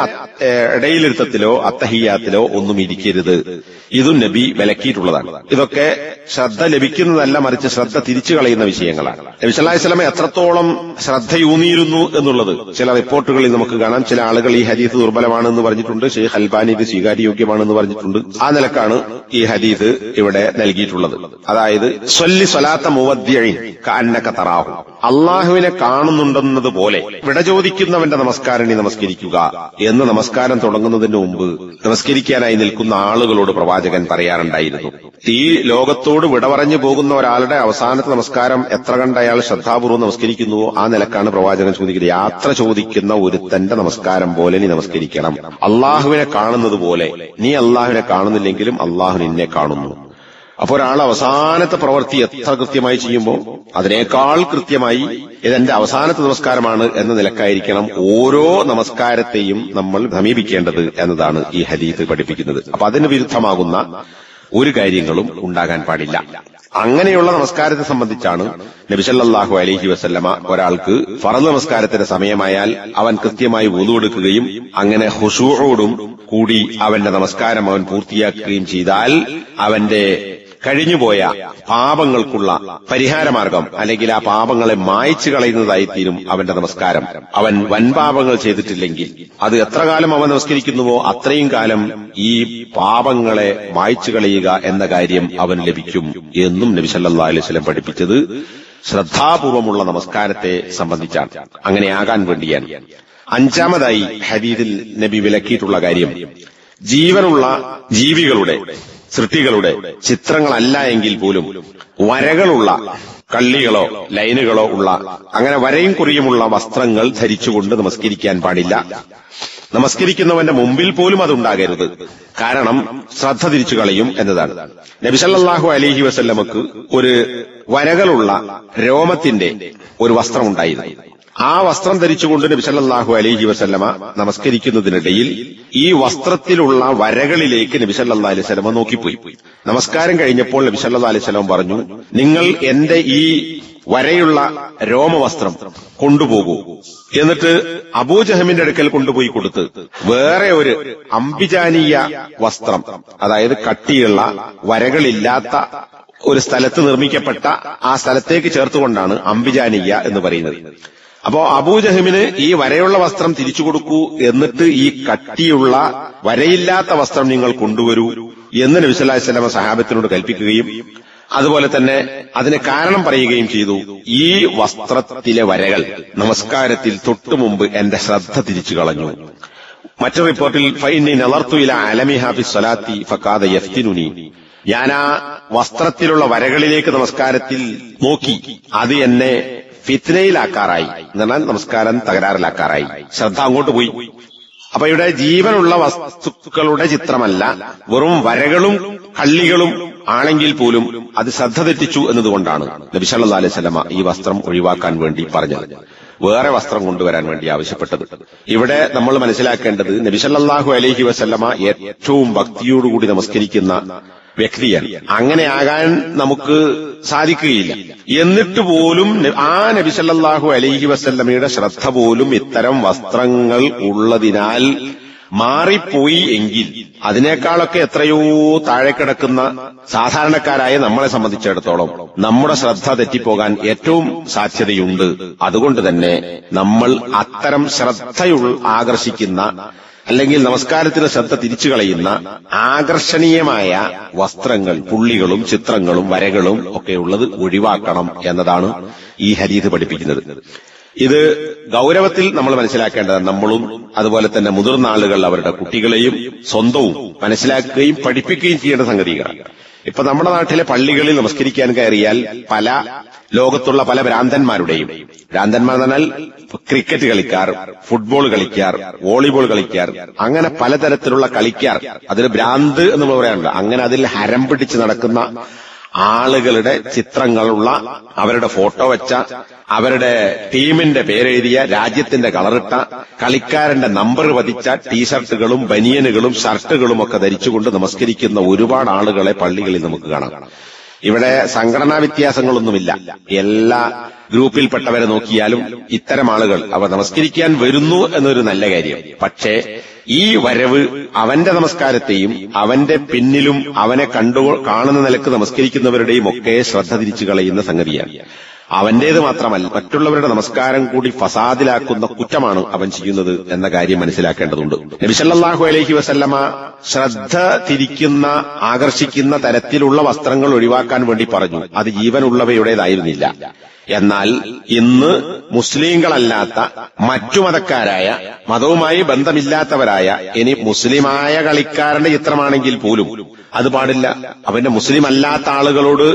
ഇടയിലിരുത്തത്തിലോ അത്തഹിയാത്തിലോ ഒന്നും ഇരിക്കരുത്. ഇതും നബി വിലക്കിയിട്ടുള്ളതാണ്. ഇതൊക്കെ ശ്രദ്ധ ലഭിക്കുന്നതല്ല മറിച്ച് ശ്രദ്ധ തിരിച്ചു കളയുന്ന വിഷയങ്ങളാണ്. നബി സല്ലാഹി വസല്ലം എത്രത്തോളം ശ്രദ്ധയൂന്നിയിരുന്നു എന്നുള്ളത് ചില റിപ്പോർട്ടുകളിൽ നമുക്ക് കാണാം. ചില ആളുകൾ ഈ ഹദീസ് ദുർബലമാണെന്ന് പറഞ്ഞിട്ടുണ്ട്. ഷെയ്ഖ് അൽബാനി ഇത് സ്വീകാര്യോഗ്യമാണെന്ന് പറഞ്ഞിട്ടുണ്ട്. ആ നിലക്കാണ് ഈ ഹദീസ് ഇവിടെ നൽകിയിട്ടുള്ളത്. അതായത് സ്വല്ലി സ്വലാത്ത മുവദ്യഴിൻ കാന്നക തറാഹു. അള്ളാഹുവിനെ കാണുന്നുണ്ടെന്നത് പോലെ വിട ചോദിക്കുന്നവന്റെ നമസ്കാരം നീ നമസ്കരിക്കുക എന്ന് നമസ്കാരം തുടങ്ങുന്നതിന് മുമ്പ് നമസ്കരിക്കാനായി നിൽക്കുന്ന ആളുകളോട് പ്രവാചകൻ പറയാറുണ്ടായിരുന്നു. ഈ ലോകത്തോട് വിട പറഞ്ഞു പോകുന്ന ഒരാളുടെ അവസാനത്തെ നമസ്കാരം എത്ര കണ്ട അയാൾ ശ്രദ്ധാപൂർവം നമസ്കരിക്കുന്നുവോ ആ നിലക്കാണ് പ്രവാചകൻ ചോദിക്കുന്നത്. യാത്ര ചോദിക്കുന്ന ഒരുത്തന്റെ നമസ്കാരം പോലെ നീ നമസ്കരിക്കണം. അള്ളാഹുവിനെ കാണുന്നത് പോലെ. നീ അള്ളാഹുവിനെ കാണുന്നില്ലെങ്കിലും അള്ളാഹു നിന്നെ കാണുന്നു. അപ്പോൾ ഒരാൾ അവസാനത്തെ പ്രവൃത്തി എത്ര കൃത്യമായി ചെയ്യുമ്പോൾ അതിനേക്കാൾ കൃത്യമായി ഇതെന്റെ അവസാനത്തെ നമസ്കാരമാണ് എന്ന നിലക്കായിരിക്കണം ഓരോ നമസ്കാരത്തെയും നമ്മൾ സമീപിക്കേണ്ടത് എന്നതാണ് ഈ ഹരീത്ത് പഠിപ്പിക്കുന്നത്. അപ്പൊ അതിന് വിരുദ്ധമാകുന്ന ഒരു കാര്യങ്ങളും ഉണ്ടാകാൻ പാടില്ല. അങ്ങനെയുള്ള നമസ്കാരത്തെ സംബന്ധിച്ചാണ് നബിസല്ലാഹു അലഹി വസല്ലമ ഒരാൾക്ക് ഫറദ് നമസ്കാരത്തിന്റെ സമയമായാൽ അവൻ കൃത്യമായി ഊതുകൊടുക്കുകയും അങ്ങനെ ഹുഷൂറോടും കൂടി അവന്റെ നമസ്കാരം അവൻ പൂർത്തിയാക്കുകയും ചെയ്താൽ അവന്റെ കഴിഞ്ഞുപോയ പാപങ്ങൾക്കുള്ള പരിഹാരമാർഗം അല്ലെങ്കിൽ ആ പാപങ്ങളെ മായച്ചു കളയുന്നതായി തീരും അവന്റെ നമസ്കാരം. അവൻ വൻപാപങ്ങൾ ചെയ്തിട്ടില്ലെങ്കിൽ അത് എത്ര കാലം അവൻ നമസ്കരിക്കുന്നുവോ അത്രയും കാലം ഈ പാപങ്ങളെ മായച്ചു കളയുക എന്ന കാര്യം അവൻ ലഭിക്കും എന്നും നബി അലൈഹി വസല്ലം പഠിപ്പിച്ചത് ശ്രദ്ധാപൂർവമുള്ള നമസ്കാരത്തെ സംബന്ധിച്ചാണ്. അങ്ങനെ ആകാൻ വേണ്ടിയാണ്. അഞ്ചാമതായി ഹരീദിൽ നബി വിലക്കിയിട്ടുള്ള കാര്യം ജീവനുള്ള ജീവികളുടെ സൃഷ്ടികളുടെ ചിത്രങ്ങളല്ല എങ്കിൽ പോലും വരകളുള്ള കള്ളികളോ ലൈനുകളോ ഉള്ള അങ്ങനെ വരയും കുറിയുമുള്ള വസ്ത്രങ്ങൾ ധരിച്ചുകൊണ്ട് നമസ്കരിക്കാൻ പാടില്ല. നമസ്കരിക്കുന്നവന്റെ മുമ്പിൽ പോലും അതുണ്ടാകരുത്. കാരണം ശ്രദ്ധ തിരിച്ചു കളയും എന്നതാണ്. നബിസല്ലാഹു അലഹി വസല്ലമക്ക് ഒരു വരകളുള്ള രോമത്തിന്റെ ഒരു വസ്ത്രമുണ്ടായിരുന്നു. ആ വസ്ത്രം ധരിച്ചുകൊണ്ട് നബി സല്ലല്ലാഹു അലൈഹി വസല്ലമ നമസ്കരിക്കുന്നതിനിടയിൽ ഈ വസ്ത്രത്തിലുള്ള വരകളിലേക്ക് നബി സല്ലല്ലാഹു അലൈഹി സ്വലമ നോക്കിപ്പോയി. നമസ്കാരം കഴിഞ്ഞപ്പോൾ നബി സല്ലല്ലാഹു അലൈഹി സ്വലം പറഞ്ഞു നിങ്ങൾ എന്റെ ഈ വരയുള്ള രോമവസ്ത്രം കൊണ്ടുപോകൂ. എന്നിട്ട് അബൂജഹമിന്റെ അടുക്കൽ കൊണ്ടുപോയി കൊടുത്ത് വേറെ ഒരു അംബിജാനീയ വസ്ത്രം അതായത് കട്ടിയുള്ള വരകളില്ലാത്ത ഒരു സ്ഥലത്ത് നിർമ്മിക്കപ്പെട്ട ആ സ്ഥലത്തേക്ക് ചേർത്തുകൊണ്ടാണ് അംബിജാനീയ എന്ന് പറയുന്നത്. അപ്പോ അബൂജഹമിന് ഈ വരയുള്ള വസ്ത്രം തിരിച്ചു കൊടുക്കൂ എന്നിട്ട് ഈ കട്ടിയുള്ള വരയില്ലാത്ത വസ്ത്രം നിങ്ങൾ കൊണ്ടുവരൂ എന്ന് നബി സല്ലല്ലാഹു അലൈഹി വസല്ലം സഹാബത്തിനോട് കൽപ്പിക്കുകയും അതുപോലെ തന്നെ അതിന് കാരണം പറയുകയും ചെയ്തു. ഈ വസ്ത്രത്തിലെ വരകൾ നമസ്കാരത്തിൽ തൊട്ടു മുമ്പ് എന്റെ ശ്രദ്ധ തിരിച്ചു കളഞ്ഞു. മറ്റൊരു റിപ്പോർട്ടിൽ ഫൈനി നലർത്തുയില അലമി ഹാഫി സലാത്തി ഫക്കാദ യഫ്തിനുനി. ഞാൻ ആ വസ്ത്രത്തിലുള്ള വരകളിലേക്ക് നമസ്കാരത്തിൽ നോക്കി. അത് എന്നെ ഫിത്നയിലാക്കാറായി. എന്നാൽ നമസ്കാരം തകരാറിലാക്കാറായി. ശ്രദ്ധ അങ്ങോട്ട് പോയി. അപ്പൊ ഇവിടെ ജീവനുള്ള വസ്തുക്കളുടെ ചിത്രമല്ല വെറും വരകളും കള്ളികളും ആണെങ്കിൽ പോലും അത് ശ്രദ്ധ തെറ്റിച്ചു എന്നതുകൊണ്ടാണ് നബിസല്ലാ അലൈഹി സ്വലമ ഈ വസ്ത്രം ഒഴിവാക്കാൻ വേണ്ടി പറഞ്ഞത്. വേറെ വസ്ത്രം കൊണ്ടുവരാൻ വേണ്ടി ആവശ്യപ്പെട്ടത്. ഇവിടെ നമ്മൾ മനസ്സിലാക്കേണ്ടത് നബിസല്ലാഹു അലഹി വസ്ലമ ഏറ്റവും ഭക്തിയോടുകൂടി നമസ്കരിക്കുന്ന വ്യക്തിയാണ്. അങ്ങനെ ആകാൻ നമുക്ക് സാധിക്കുകയില്ല. എന്നിട്ട് പോലും ആ നബിസല്ലാഹു അലൈഹി വസല്ലമയുടെ ശ്രദ്ധ പോലും ഇത്തരം വസ്ത്രങ്ങൾ ഉള്ളതിനാൽ മാറിപ്പോയി എങ്കിൽ അതിനേക്കാളൊക്കെ എത്രയോ താഴെ കിടക്കുന്ന സാധാരണക്കാരായ നമ്മളെ സംബന്ധിച്ചിടത്തോളം നമ്മുടെ ശ്രദ്ധ തെറ്റിപ്പോകാൻ ഏറ്റവും സാധ്യതയുണ്ട്. അതുകൊണ്ട് തന്നെ നമ്മൾ അത്തരം ശ്രദ്ധയുള്ള ആകർഷിക്കുന്ന അല്ലെങ്കിൽ നമസ്കാരത്തിന് ശ്രദ്ധ തിരിച്ചു കളയുന്ന ആകർഷണീയമായ വസ്ത്രങ്ങൾ പുള്ളികളും ചിത്രങ്ങളും വരകളും ഒക്കെ ഉള്ളത് ഒഴിവാക്കണം എന്നതാണ് ഈ ഹരീത് പഠിപ്പിക്കുന്നത്. ഇത് ഗൗരവത്തിൽ നമ്മൾ മനസ്സിലാക്കേണ്ടത് നമ്മളും അതുപോലെ തന്നെ മുതിർന്ന ആളുകൾ അവരുടെ കുട്ടികളെയും സ്വന്തവും മനസ്സിലാക്കുകയും പഠിപ്പിക്കുകയും ചെയ്യേണ്ട സംഗതികളാണ്. ഇപ്പൊ നമ്മുടെ നാട്ടിലെ പള്ളികളിൽ നമസ്കരിക്കാൻ കയറിയാൽ പല ലോകത്തുള്ള പല ഭ്രാന്തന്മാരുടെയും. ഭ്രാന്തന്മാർ എന്നാൽ ക്രിക്കറ്റ് കളിക്കാർ ഫുട്ബോൾ കളിക്കാർ വോളിബോൾ കളിക്കാർ അങ്ങനെ പലതരത്തിലുള്ള കളിക്കാർ. അതിന് ഭ്രാന്ത് എന്ന് പറയാറുണ്ട്. അങ്ങനെ അതിൽ ഹരം പിടിച്ച് നടക്കുന്ന ആളുകളുടെ ചിത്രങ്ങളുള്ള അവരുടെ ഫോട്ടോ വെച്ച അവരുടെ ടീമിന്റെ പേരെഴുതിയ രാജ്യത്തിന്റെ കളറിട്ട കളിക്കാരന്റെ നമ്പർ പതിച്ച ടീഷർട്ടുകളും ബനിയനുകളും ഷർട്ടുകളും ഒക്കെ ധരിച്ചുകൊണ്ട് നമസ്കരിക്കുന്ന ഒരുപാട് ആളുകളെ പള്ളികളിൽ നമുക്ക് കാണാം. ഇവിടെ സംഘടനാ വ്യത്യാസങ്ങളൊന്നുമില്ല. എല്ലാ ഗ്രൂപ്പിൽപ്പെട്ടവരെ നോക്കിയാലും ഇത്തരം ആളുകൾ അവർ നമസ്കരിക്കാൻ വരുന്നു എന്നൊരു നല്ല കാര്യം. പക്ഷേ ഈ വരവ് അവന്റെ നമസ്കാരത്തെയും അവന്റെ പിന്നിലും അവനെ കണ്ടു കാണുന്ന നിലയ്ക്ക് നമസ്കരിക്കുന്നവരുടെയും ഒക്കെ ശ്രദ്ധ തിരിച്ചു കളയുന്ന സംഗതിയാണ്. അവന്റേത് മാത്രമല്ല മറ്റുള്ളവരുടെ നമസ്കാരം കൂടി ഫസാദിലാക്കുന്ന കുറ്റമാണ് അവൻ ചെയ്യുന്നത് എന്ന കാര്യം മനസ്സിലാക്കേണ്ടതുണ്ട്. നബിസല്ലാഹു അലഹി വസല്ലമ ശ്രദ്ധ തിരിക്കുന്ന ആകർഷിക്കുന്ന തരത്തിലുള്ള വസ്ത്രങ്ങൾ ഒഴിവാക്കാൻ വേണ്ടി പറഞ്ഞു. അത് ജീവനുള്ളവയുടേതായിരുന്നില്ല. എന്നാൽ ഇന്ന് മുസ്ലിങ്ങളല്ലാത്ത മറ്റു മതക്കാരായ മതവുമായി ബന്ധമില്ലാത്തവരായ ഇനി മുസ്ലിമായ കളിക്കാരന്റെ ചിത്രമാണെങ്കിൽ പോലും അത് പാടില്ല. അവന്റെ മുസ്ലിം അല്ലാത്ത ആളുകളോട്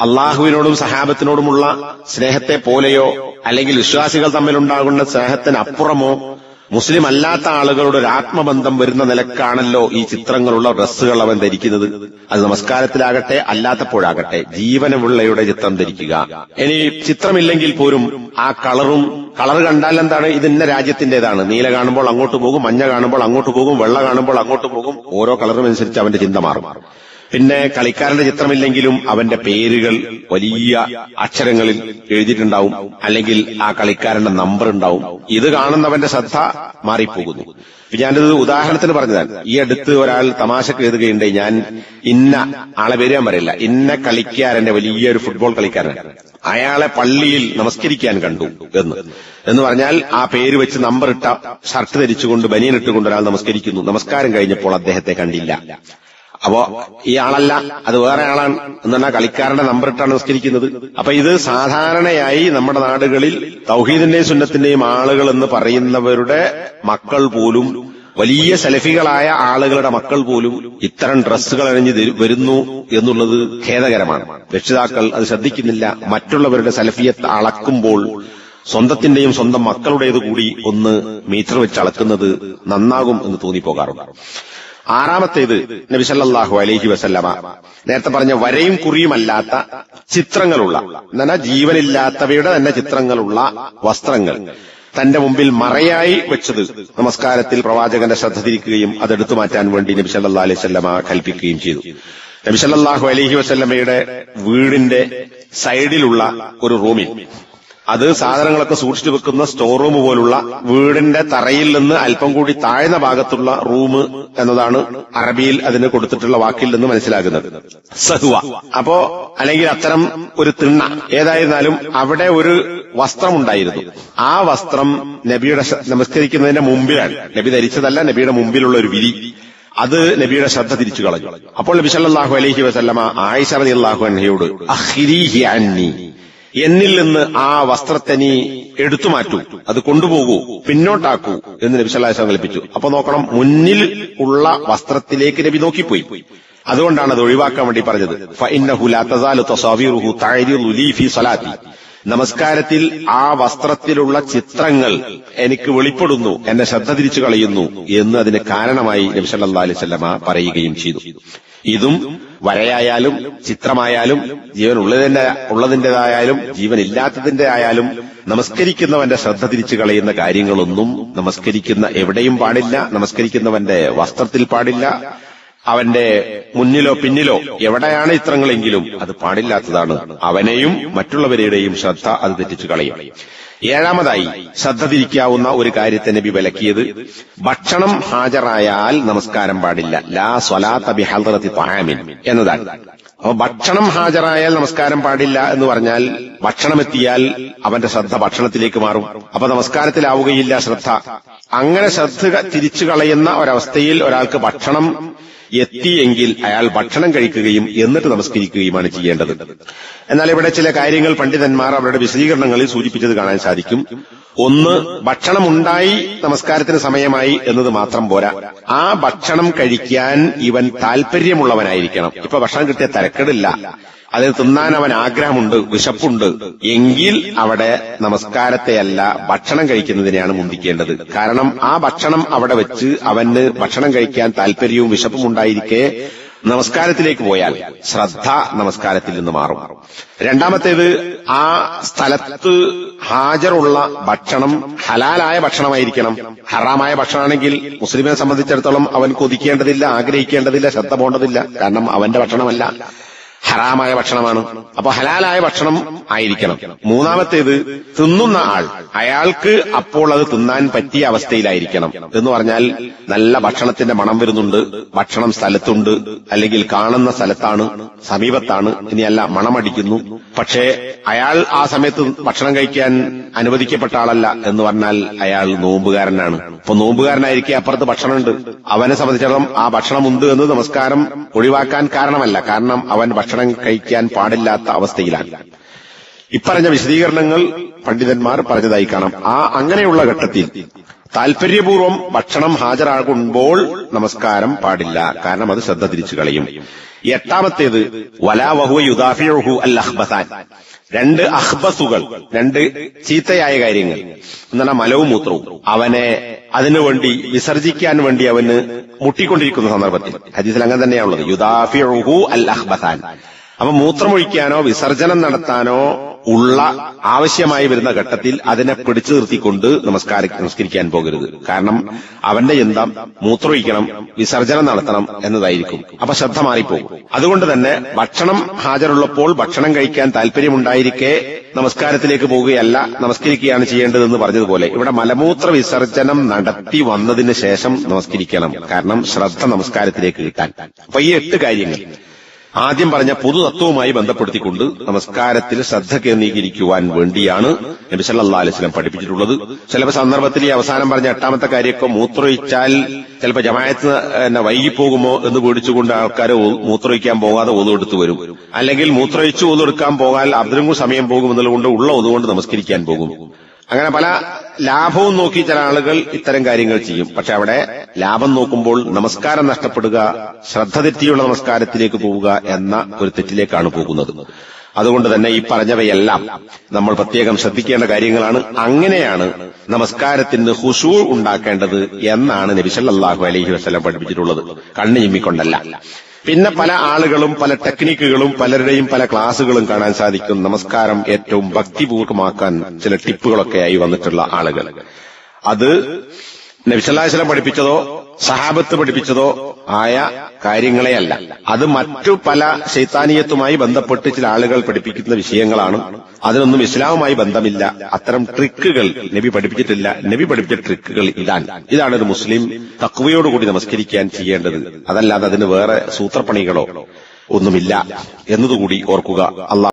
അള്ളാഹുവിനോടും സഹാബത്തിനോടുമുള്ള സ്നേഹത്തെ പോലെയോ അല്ലെങ്കിൽ വിശ്വാസികൾ തമ്മിലുണ്ടാകുന്ന സ്നേഹത്തിന് അപ്പുറമോ മുസ്ലിം അല്ലാത്ത ആളുകളുടെ ഒരു ആത്മബന്ധം വരുന്ന നിലക്കാണല്ലോ ഈ ചിത്രങ്ങളുള്ള ഡ്രസ്സുകൾ അവൻ ധരിക്കുന്നത്. അത് നമസ്കാരത്തിലാകട്ടെ അല്ലാത്തപ്പോഴാകട്ടെ ജീവനമുള്ളയുടെ ചിത്രം ധരിക്കുക. ഇനി ചിത്രമില്ലെങ്കിൽ പോലും ആ കളറും കളർ കണ്ടാൽ എന്താണ്? ഇത് ഇന്ന രാജ്യത്തിന്റേതാണ് നീല കാണുമ്പോൾ അങ്ങോട്ട് പോകും മഞ്ഞ കാണുമ്പോൾ അങ്ങോട്ട് പോകും വെള്ള കാണുമ്പോൾ അങ്ങോട്ട് പോകും. ഓരോ കളറും അനുസരിച്ച് അവന്റെ ചിന്ത മാറും. പിന്നെ കളിക്കാരന്റെ ചിത്രമില്ലെങ്കിലും അവന്റെ പേരുകൾ വലിയ അക്ഷരങ്ങളിൽ എഴുതിയിട്ടുണ്ടാവും. അല്ലെങ്കിൽ ആ കളിക്കാരന്റെ നമ്പർ ഉണ്ടാവും. ഇത് കാണുന്നവന്റെ ശ്രദ്ധ മാറിപ്പോകുന്നു. ഞാനിത് ഉദാഹരണത്തിന് പറഞ്ഞതാണ്. ഈ അടുത്ത് ഒരാൾ തമാശക്ക് എഴുതുകയുണ്ട് ഞാൻ ഇന്ന ആളെ പേര് ഞാൻ പറയില്ല. ഇന്ന കളിക്കാരന്റെ വലിയൊരു ഫുട്ബോൾ കളിക്കാരൻ. അയാളെ പള്ളിയിൽ നമസ്കരിക്കാൻ കണ്ടു എന്ന്. എന്ന് പറഞ്ഞാൽ ആ പേര് വെച്ച് നമ്പർ ഇട്ട ഷർട്ട് ധരിച്ചുകൊണ്ട് ബനിയൻ ഇട്ടുകൊണ്ട് ഒരാൾ നമസ്കരിക്കുന്നു. നമസ്കാരം കഴിഞ്ഞപ്പോൾ അദ്ദേഹത്തെ കണ്ടില്ല. അപ്പോ ഈ ആളല്ല അത് വേറെ ആളാണ്. എന്ന് പറഞ്ഞാൽ കളിക്കാരന്റെ നമ്പർ ഇട്ടാണ് നിസ്കരിക്കുന്നത്. അപ്പൊ ഇത് സാധാരണയായി നമ്മുടെ നാടുകളിൽ തൗഹീദിന്റെയും സുന്നത്തിന്റെയും ആളുകൾ എന്ന് പറയുന്നവരുടെ മക്കൾ പോലും വലിയ സെലഫികളായ ആളുകളുടെ മക്കൾ പോലും ഇത്തരം ഡ്രസ്സുകൾ അണിഞ്ഞ് വരുന്നു എന്നുള്ളത് ഖേദകരമാണ്. രക്ഷിതാക്കൾ അത് ശ്രദ്ധിക്കുന്നില്ല. മറ്റുള്ളവരുടെ സെലഫിയത്ത് അളക്കുമ്പോൾ സ്വന്തത്തിന്റെയും സ്വന്തം മക്കളുടേത് കൂടി ഒന്ന് മീറ്റർ വെച്ച് അളക്കുന്നത് നന്നാകും എന്ന് തോന്നിപ്പോകാറുണ്ട്. ആറാമത്തേത് നബിസല്ലാഹു അലൈഹി വസല്ലമ. നേരത്തെ പറഞ്ഞ വരയും കുറിയുമല്ലാത്ത ചിത്രങ്ങളുള്ള എന്നാ ജീവനില്ലാത്തവയുടെ തന്നെ ചിത്രങ്ങളുള്ള വസ്ത്രങ്ങൾ. തന്റെ മുമ്പിൽ മറയായി വെച്ചത് നമസ്കാരത്തിൽ പ്രവാചകന്റെ ശ്രദ്ധ തിരിക്കുകയും അതെടുത്തു മാറ്റാൻ വേണ്ടി നബി സല്ലല്ലാഹു അലൈഹി വസല്ലമ കൽപ്പിക്കുകയും ചെയ്തു. നബി സല്ലല്ലാഹു അലൈഹി വസല്ലമയുടെ വീടിന്റെ സൈഡിലുള്ള ഒരു റൂമിൽ അത് സാധനങ്ങളൊക്കെ സൂക്ഷിച്ചു വെക്കുന്ന സ്റ്റോർ റൂം പോലുള്ള വീടിന്റെ തറയിൽ നിന്ന് അല്പം കൂടി താഴ്ന്ന ഭാഗത്തുള്ള റൂം എന്നതാണ് അറബിയിൽ അതിന് കൊടുത്തിട്ടുള്ള വാക്കിൽ നിന്ന് മനസ്സിലാകുന്നത്. സഹുവ. അപ്പോ അല്ലെങ്കിൽ അത്തരം ഒരു തിണ്ണ ഏതായിരുന്നാലും അവിടെ ഒരു വസ്ത്രമുണ്ടായിരുന്നു ആ വസ്ത്രം നബിയുടെ നമസ്കരിക്കുന്നതിന്റെ മുമ്പിലാണ്. നബി ധരിച്ചതല്ല നബിയുടെ മുമ്പിലുള്ള ഒരു വിരി. അത് നബിയുടെ ശ്രദ്ധ തിരിച്ചു കളഞ്ഞു. അപ്പോൾ നബി സല്ലല്ലാഹു അലൈഹി വസല്ലമ ആയിഷ അഖ്രീഹി അന്നി. എന്നിൽ നിന്ന് ആ വസ്ത്രത്തെ നീ എടുത്തു മാറ്റൂ. അത് കൊണ്ടുപോകൂ പിന്നോട്ടാക്കൂ എന്ന് നബി വസല്ലം കൽപ്പിച്ചു. അപ്പൊ നോക്കണം മുന്നിൽ ഉള്ള വസ്ത്രത്തിലേക്ക് നബി നോക്കിപ്പോയി. അതുകൊണ്ടാണ് അത് ഒഴിവാക്കാൻ വേണ്ടി പറഞ്ഞത്. നമസ്കാരത്തിൽ ആ വസ്ത്രത്തിലുള്ള ചിത്രങ്ങൾ എനിക്ക് വെളിപ്പെടുന്നു എന്നെ ശ്രദ്ധ തിരിച്ചു കളയുന്നു എന്ന് അതിന് കാരണമായി നബി സല്ലല്ലാഹു അലൈഹി വസല്ലമ പറയുകയും ചെയ്തു. ഇതും വരയായാലും ചിത്രമായാലും ജീവൻ ഉള്ളതിന്റെ ഉള്ളതിന്റേതായാലും ജീവൻ ഇല്ലാത്തതിന്റെ ആയാലും നമസ്കരിക്കുന്നവന്റെ ശ്രദ്ധ തിരിച്ചു കളയുന്ന കാര്യങ്ങളൊന്നും നമസ്കരിക്കുന്ന എവിടെയും പാടില്ല നമസ്കരിക്കുന്നവന്റെ വസ്ത്രത്തിൽ പാടില്ല. അവന്റെ മുന്നിലോ പിന്നിലോ എവിടെയാണ് ചിത്രങ്ങളെങ്കിലും അത് പാടില്ലാത്തതാണ്. അവനെയും മറ്റുള്ളവരുടെയും ശ്രദ്ധ അത് തെറ്റിച്ചു കളയും. ഏഴാമതായി ശ്രദ്ധ തിരിക്കാവുന്ന ഒരു കാര്യത്തെ നബി വിലക്കിയത് ഭക്ഷണം ഹാജറായാൽ നമസ്കാരം പാടില്ല. ലാ സ്വലാത്ത ബിഹൽറത്തി താമിൻ എന്നതാണ്. അപ്പൊ ഭക്ഷണം ഹാജറായാൽ നമസ്കാരം പാടില്ല എന്ന് പറഞ്ഞാൽ ഭക്ഷണം എത്തിയാൽ അവന്റെ ശ്രദ്ധ ഭക്ഷണത്തിലേക്ക് മാറും. അപ്പൊ നമസ്കാരത്തിലാവുകയില്ല ശ്രദ്ധ. അങ്ങനെ ശ്രദ്ധ തിരിച്ചു കളയുന്ന ഒരവസ്ഥയിൽ ഒരാൾക്ക് ഭക്ഷണം എത്തിയെങ്കിൽ അയാൾ ഭക്ഷണം കഴിക്കുകയും എന്നിട്ട് നമസ്കരിക്കുകയുമാണ് ചെയ്യേണ്ടത്. എന്നാൽ ഇവിടെ ചില കാര്യങ്ങൾ പണ്ഡിതന്മാർ അവരുടെ വിശദീകരണങ്ങളിൽ സൂചിപ്പിച്ചത് കാണാൻ സാധിക്കും. ഒന്ന് ഭക്ഷണം ഉണ്ടായി നമസ്കാരത്തിന് സമയമായി എന്നത് മാത്രം പോരാ. ആ ഭക്ഷണം കഴിക്കാൻ ഇവൻ താല്പര്യമുള്ളവനായിരിക്കണം ഇപ്പൊ ഭക്ഷണം കിട്ടിയ തരക്കേടില്ല. അതിന് തിന്നാൻ അവൻ ആഗ്രഹമുണ്ട് വിശപ്പുണ്ട്. എങ്കിൽ അവിടെ നമസ്കാരത്തെയല്ല ഭക്ഷണം കഴിക്കുന്നതിനെയാണ് മുന്തിക്കേണ്ടത്. കാരണം ആ ഭക്ഷണം അവിടെ വെച്ച് അവന് ഭക്ഷണം കഴിക്കാൻ താല്പര്യവും വിശപ്പും ഉണ്ടായിരിക്കെ നമസ്കാരത്തിലേക്ക് പോയാൽ ശ്രദ്ധ നമസ്കാരത്തിൽ നിന്ന് മാറും. രണ്ടാമത്തേത് ആ സ്ഥലത്ത് ഹാജറുള്ള ഭക്ഷണം ഹലാലായ ഭക്ഷണമായിരിക്കണം. ഹറാമായ ഭക്ഷണമാണെങ്കിൽ മുസ്ലിമിനെ സംബന്ധിച്ചിടത്തോളം അവൻ കൊതിക്കേണ്ടതില്ല ആഗ്രഹിക്കേണ്ടതില്ല ശ്രദ്ധ പോകേണ്ടതില്ല കാരണം അവന്റെ ഭക്ഷണമല്ല. ഹറാമായ ഭക്ഷണമാണ്. അപ്പൊ ഹലാലായ ഭക്ഷണം ആയിരിക്കണം. മൂന്നാമത്തേത് തിന്നുന്ന ആൾ. അയാൾക്ക് അപ്പോൾ അത് തിന്നാൻ പറ്റിയ അവസ്ഥയിലായിരിക്കണം. എന്ന് പറഞ്ഞാൽ നല്ല ഭക്ഷണത്തിന്റെ മണം വരുന്നുണ്ട് ഭക്ഷണം സ്ഥലത്തുണ്ട് അല്ലെങ്കിൽ കാണുന്ന സ്ഥലത്താണ് സമീപത്താണ് ഇനിയല്ല മണമടിക്കുന്നു. പക്ഷേ അയാൾ ആ സമയത്ത് ഭക്ഷണം കഴിക്കാൻ അനുവദിക്കപ്പെട്ട ആളല്ല എന്ന് പറഞ്ഞാൽ അയാൾ നോമ്പുകാരനാണ്. അപ്പൊ നോമ്പുകാരനായിരിക്കെ അപ്പുറത്ത് ഭക്ഷണമുണ്ട്. അവനെ സംബന്ധിച്ചിടത്തോളം ആ ഭക്ഷണം ഉണ്ട് എന്ന് നമസ്കാരം ഒഴിവാക്കാൻ കാരണമല്ല. കാരണം അവൻ ഭക്ഷണം കഴിക്കാൻ പാടില്ലാത്ത അവസ്ഥയിലാണ്. ഇപ്പറഞ്ഞ വിശദീകരണങ്ങൾ പണ്ഡിതന്മാർ പറഞ്ഞതായി കാണാം. ആ അങ്ങനെയുള്ള ഘട്ടത്തിൽ താൽപര്യപൂർവം ഭക്ഷണം ഹാജരാകുമ്പോൾ നമസ്കാരം പാടില്ല. കാരണം അത് ശ്രദ്ധ തിരിച്ചു കളയും. എട്ടാമത്തേത് വലാവഹു യുദാഫിഹു അൽ അഹ്ബസാൻ രണ്ട് അഹ്ബസുകൾ രണ്ട് ചീത്തയായ കാര്യങ്ങൾ. എന്നാൽ മലവും മൂത്രവും. അവനെ അതിനുവേണ്ടി വിസർജിക്കാൻ വേണ്ടി അവന് മുട്ടിക്കൊണ്ടിരിക്കുന്ന സന്ദർഭത്തിൽ. ഹദീസിൽ അങ്ങനെ തന്നെയാണുള്ളത് യുദാഫിഹു അൽ അഹ്ബസാൻ അപ്പൊ മൂത്രമൊഴിക്കാനോ വിസർജനം നടത്താനോ ഉള്ള ആവശ്യമായി വരുന്ന ഘട്ടത്തിൽ അതിനെ പിടിച്ചു നിർത്തിക്കൊണ്ട് നമസ്കാര നമസ്കരിക്കാൻ പോകരുത്. കാരണം അവന്റെ ചിന്തം മൂത്രമൊഴിക്കണം വിസർജനം നടത്തണം എന്നതായിരിക്കും. അപ്പൊ ശ്രദ്ധ മാറിപ്പോകും. അതുകൊണ്ട് തന്നെ ഭക്ഷണം ഹാജരുള്ളപ്പോൾ ഭക്ഷണം കഴിക്കാൻ താല്പര്യമുണ്ടായിരിക്കെ നമസ്കാരത്തിലേക്ക് പോവുകയല്ല നമസ്കരിക്കുകയാണ് ചെയ്യേണ്ടതെന്ന് പറഞ്ഞതുപോലെ ഇവിടെ മലമൂത്ര വിസർജനം നടത്തി വന്നതിന് ശേഷം നമസ്കരിക്കണം. കാരണം ശ്രദ്ധ നമസ്കാരത്തിലേക്ക് കിട്ടാൻ. അപ്പൊ ഈ എട്ട് കാര്യങ്ങൾ. ആദ്യം പറഞ്ഞ പൊതുതത്വവുമായി ബന്ധപ്പെടുത്തിക്കൊണ്ട് നമസ്കാരത്തിൽ ശ്രദ്ധ കേന്ദ്രീകരിക്കുവാൻ വേണ്ടിയാണ് നബി സല്ലാ അലൈഹി വസല്ലം പഠിപ്പിച്ചിട്ടുള്ളത്. ചിലപ്പോൾ സന്ദർഭത്തിൽ ഈ അവസാനം പറഞ്ഞ എട്ടാമത്തെ കാര്യമൊക്കെ മൂത്രമൊഴിച്ചാൽ ചിലപ്പോൾ ജമായത്ത് എന്നെ വൈകിപ്പോകുമോ എന്ന് പേടിച്ചുകൊണ്ട് ആൾക്കാരെ മൂത്രമൊഴിക്കാൻ പോകാതെ ഒതുവെടുത്ത് വരും. അല്ലെങ്കിൽ മൂത്രമൊഴിച്ച് ഒതുവെടുക്കാൻ പോകാൻ അതിനും സമയം സമയം പോകുമെന്നുള്ളതുകൊണ്ട് ഉള്ള ഒതുകൊണ്ട് നമസ്കരിക്കാൻ പോകും. അങ്ങനെ പല ലാഭവും നോക്കി ചില ആളുകൾ ഇത്തരം കാര്യങ്ങൾ ചെയ്യും. പക്ഷെ അവിടെ ലാഭം നോക്കുമ്പോൾ നമസ്കാരം നഷ്ടപ്പെടുക ശ്രദ്ധ തെറ്റിയുള്ള നമസ്കാരത്തിലേക്ക് പോവുക എന്ന ഒരു തെറ്റിലേക്കാണ് പോകുന്നത്. അതുകൊണ്ട് തന്നെ ഈ പറഞ്ഞവയെല്ലാം നമ്മൾ പ്രത്യേകം ശ്രദ്ധിക്കേണ്ട കാര്യങ്ങളാണ്. അങ്ങനെയാണ് നമസ്കാരത്തിന് ഹുഷൂ ഉണ്ടാക്കേണ്ടത് എന്നാണ് നബിസല്ലാഹു അലഹി വസ്ലം പഠിപ്പിച്ചിട്ടുള്ളത്. കണ്ണു ചിമ്മിക്കൊണ്ടല്ല പിന്നെ പല ആളുകളും പല ടെക്നിക്കുകളും പലരുടെയും പല ക്ലാസ്സുകളും കാണാൻ സാധിക്കും. നമസ്കാരം ഏറ്റവും ഭക്തിപൂർവമാക്കാൻ ചില ടിപ്പുകളൊക്കെയായി വന്നിട്ടുള്ള ആളുകൾ. അത് നബിസല്ലാസ്ലം പഠിപ്പിച്ചതോ സഹാബത്ത് പഠിപ്പിച്ചതോ ആയ കാര്യങ്ങളെയല്ല. അത് മറ്റു പല ശൈത്താനീയത്തുമായി ബന്ധപ്പെട്ട് ചില ആളുകൾ പഠിപ്പിക്കുന്ന വിഷയങ്ങളാണ്. അതിനൊന്നും ഇസ്ലാമുമായി ബന്ധമില്ല. അത്തരം ട്രിക്കുകൾ നബി പഠിപ്പിച്ചിട്ടില്ല. നബി പഠിപ്പിച്ച ട്രിക്കുകൾ ഇതാണ്. ഇതാണ് ഒരു മുസ്ലിം തക്വയോടുകൂടി നമസ്കരിക്കാൻ ചെയ്യേണ്ടത്. അതല്ലാതെ അതിന് വേറെ സൂത്രപ്പണികളോ ഒന്നുമില്ല. എന്നതുകൂടി ഓർക്കുക. അള്ളാഹു